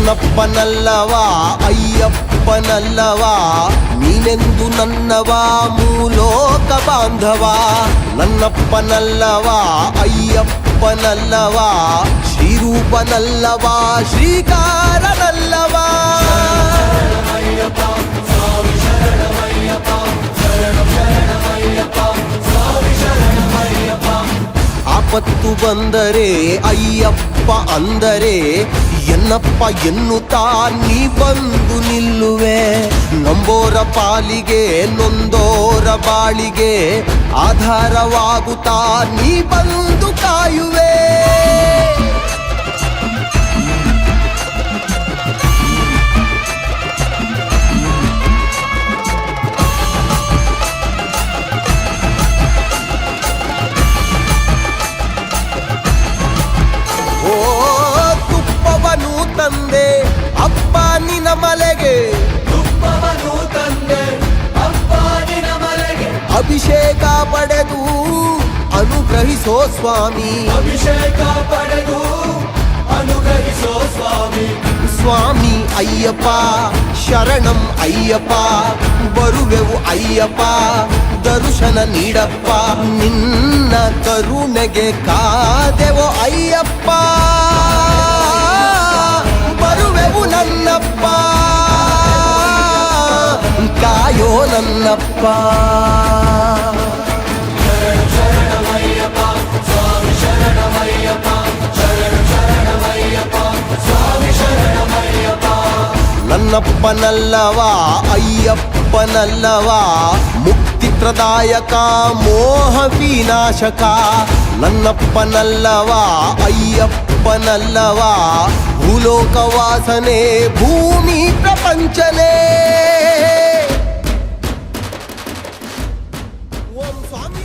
ನನ್ನಪ್ಪ ನಲ್ಲವಾ ಅಯ್ಯಪ್ಪ ನಲ್ಲವಾ ನೀನೆಂದು ನನ್ನವಾ ಮೂಲೋಕ ಬಾಂಧವ ನನ್ನಪ್ಪ ನಲ್ಲವಾ ಅಯ್ಯಪ್ಪ ನಲ್ಲವಾ ಆಪತ್ತು ಬಂದರೆ, ಅಯ್ಯಪ್ಪ ಅಂದರೆ, ಎನ್ನಪ್ಪ ಎನ್ನುತ್ತಾ ನೀ ಬಂದು ನಿಲ್ಲುವೆ. ನಂಬೋರ ಪಾಲಿಗೆ, ನೊಂದೋರ ಬಾಳಿಗೆ ಆಧಾರವಾಗುತ್ತಾ ನೀ ಬಂದು ಅಭಿಷೇಕ ಪಡೆದು ಅನುಗ್ರಹಿಸೋ ಸ್ವಾಮಿ. ಅಭಿಷೇಕ ಪಡೆದು ಅನುಗ್ರಹಿಸೋ ಸ್ವಾಮಿ. ಸ್ವಾಮಿ ಅಯ್ಯಪ್ಪ ಶರಣಂ ಅಯ್ಯಪ್ಪ ಬರುವೆವು ಅಯ್ಯಪ್ಪ ದರ್ಶನ ನೀಡಪ್ಪ ನಿನ್ನ ಕರುಣೆಗೆ ಕಾದೆವೋ ಅಯ್ಯಪ್ಪ. ಬರುವೆವು ನನ್ನಪ್ಪ. యోలల్లప్ప నన్నప్ప. నల్లవా అయ్యప్ప నల్లవా ముక్తి ప్రదాయక మోహ వినాశక. నన్నప్ప నల్లవా అయ్యప్ప నల్లవా భూలోక వాసనే భూమి ప్రపంచలే స్వామి